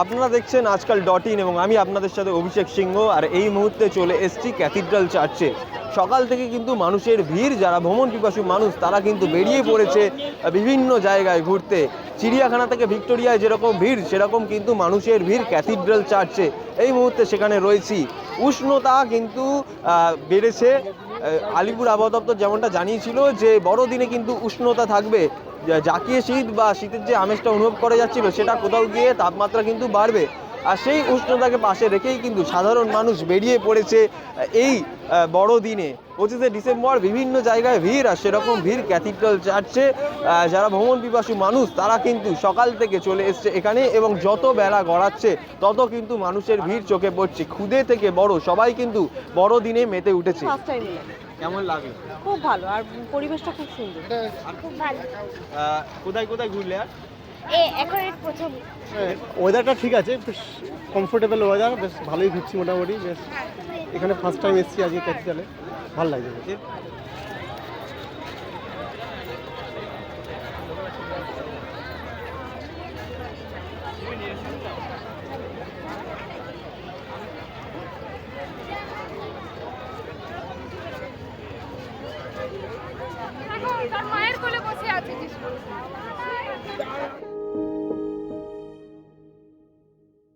আপনারা দেখছেন আজকাল ডট ইন এবং আমি আপনাদের সাথে অভিষেক সিংহ আর এই মুহূর্তে চলে এসেছি ক্যাথিড্রাল চার্চে। সকাল থেকে কিন্তু মানুষের ভিড়, যারা ভ্রমণ পিপাসু মানুষ, তারা কিন্তু বেরিয়ে পড়েছে বিভিন্ন জায়গায় ঘুরতে। চিড়িয়াখানা থেকে ভিক্টোরিয়ায় যেরকম ভিড়, সেরকম কিন্তু মানুষের ভিড় ক্যাথিড্রাল চার্চে। এই মুহূর্তে সেখানে রয়েছি। উষ্ণতা কিন্তু বেড়েছে। আলিপুর আবহাওয়া দপ্তর যেমনটা জানিয়েছিল যে বড়দিনে কিন্তু উষ্ণতা থাকবে। জাকিয়ে শীত বা শীতের যে আমেজটা অনুভব করা যাচ্ছিল, সেটা কোথাও গিয়ে তাপমাত্রা কিন্তু বাড়বে। আর সেই উষ্ণতাকে পাশে রেখেই কিন্তু সাধারণ মানুষ বেরিয়ে পড়েছে এই আহ, বড়দিনে পঁচিশে ডিসেম্বর বিভিন্ন জায়গায় ভিড় আর সেরকম ভিড় ক্যাথিড্রাল চার্চে যারা ভ্রমণ পিপাসু মানুষ তারা কিন্তু সকাল থেকে চলে এসছে এখানে এবং যত বেলা গড়াচ্ছে তত কিন্তু মানুষের ভিড় চোখে পড়ছে। খুদে থেকে বড় সবাই কিন্তু বড়দিনে মেতে উঠেছে। কেমন লাগল খুব ভালো আর পরিবেশটা খুব সুন্দর। খুব ভালো। কোথায় কোথায় ঘুরলে আর? ওয়েদারটা ঠিক আছে, বেশ কমফোর্টেবল ওয়েদার বেশ ভালোই ঘুরছি মোটামুটি, বেশ এখানে ফার্স্ট টাইম এসেছি আজকে ক্যাপিটালে ভালো লাগছে